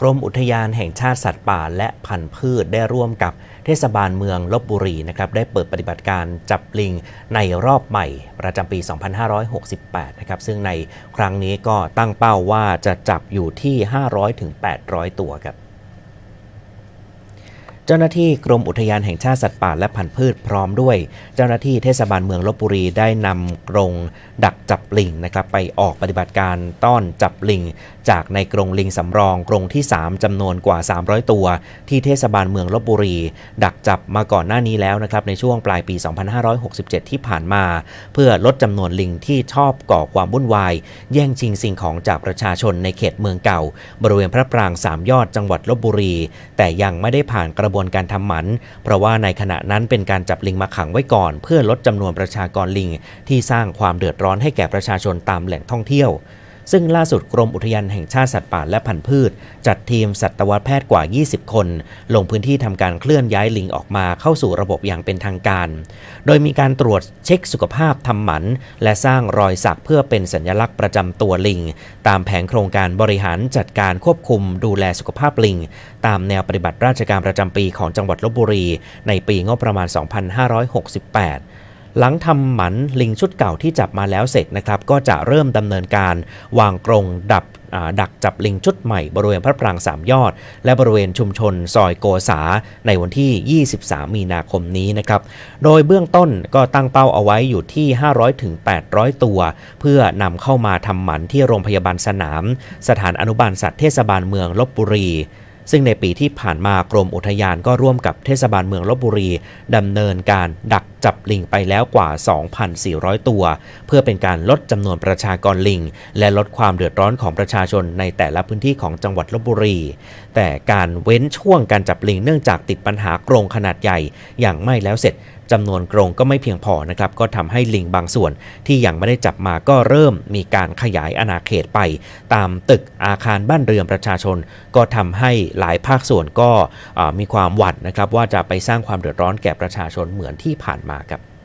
กรมอุทยานแห่งชาติสัตว์ป่าและพันธุ์พืชได้ร่วมกับเทศบาลเมืองลบบุรีนะครับได้เปิดปฏิบัติการจับลิงในรอบใหม่ ประจำปี 2568 นะครับซึ่งในครั้งนี้ก็ตั้งเป้าว่าจะจับอยู่ที่ 500-800 ตัวครับ เจ้าหน้าที่กรมอุทยานแห่งชาติสัตว์ป่าและพันธุ์พืชพร้อมด้วย เจ้าหน้าที่เทศบาลเมืองลบบุรีได้นำกรงดักจับลิงนะครับไปออกปฏิบัติการต้อนจับลิง จากในกรงลิงสำรองกรงที่ 3จำนวนกว่า 300 ตัว ที่เทศบาลเมืองลบบุรี ดักจับมาก่อนหน้านี้แล้วนะครับในช่วงปลายปี 2567 ที่ผ่านมา เพื่อลดจำนวนลิงที่ชอบก่อความวุ่นวาย แย่งชิงสิ่งของจากประชาชนในเขตเมืองเก่า บริเวณพระปรางสามยอดจังหวัดลบบุรี แต่ยังไม่ได้ผ่านกระบวนการทำหมัน เพราะว่าในขณะนั้นเป็นการจับลิงมาขังไว้ก่อน เพื่อลดจำนวนประชากรลิง ที่สร้างความเดือดร้อนให้แก่ประชาชนตามแหล่งท่องเที่ยว ซึ่งล่าสุดกรมอุทยานแห่งชาติสัตว์ป่าและพันธุ์พืช จัดทีมสัตวแพทย์กว่า 20 คน ลงพื้นที่ทำการเคลื่อนย้ายลิงออกมาเข้าสู่ระบบอย่างเป็นทางการ โดยมีการตรวจเช็คสุขภาพทำหมัน และสร้างรอยสักเพื่อเป็นสัญลักษณ์ประจำตัวลิง ตามแผนโครงการบริหารจัดการควบคุมดูแลสุขภาพลิง ตามแนวปฏิบัติราชการประจำปีของจังหวัดลบบุรี ในปีงบประมาณ 2568 หลังทำหมันลิงชุดเก่าที่จับมาแล้วเสร็จนะครับ ก็จะเริ่มดำเนินการวางกรงดับดักจับลิงชุดใหม่บริเวณพระปรางสามยอด และบริเวณชุมชนซอยโกษาในวันที่ 23 มีนาคมนี้นะครับ โดยเบื้องต้นก็ตั้งเป้าเอาไว้อยู่ที่ 500ถึง800 ตัว เพื่อนำเข้ามาทำหมันที่โรงพยาบาลสนาม สถานอนุบาลสัตว์เทศบาลเมืองลบบุรีซึ่งในปีที่ผ่านมากรมอุทยานก็ร่วมกับเทศบาลเมืองลบบุรีดำเนินการดัก จับลิงไปแล้วกว่า 2,400 ตัว เพื่อเป็นการลดจำนวนประชากรลิง และลดความเดือดร้อนของประชาชนในแต่ละพื้นที่ของจังหวัดลบบุรี แต่การเว้นช่วงการจับลิงเนื่องจากติดปัญหากรงขนาดใหญ่อย่างไม่แล้วเสร็จจำนวนกรงก็ไม่เพียงพอนะครับ ก็ทำให้ลิงบางส่วนที่ยังไม่ได้จับมาก็เริ่มมีการขยายอาณาเขตไป ตามตึกอาคารบ้านเรือนประชาชน ก็ทำให้หลายภาคส่วนก็มีความหวั่นนะครับ ว่าจะไปสร้างความเดือดร้อนแก่ประชาชนเหมือนที่ผ่านมาครับ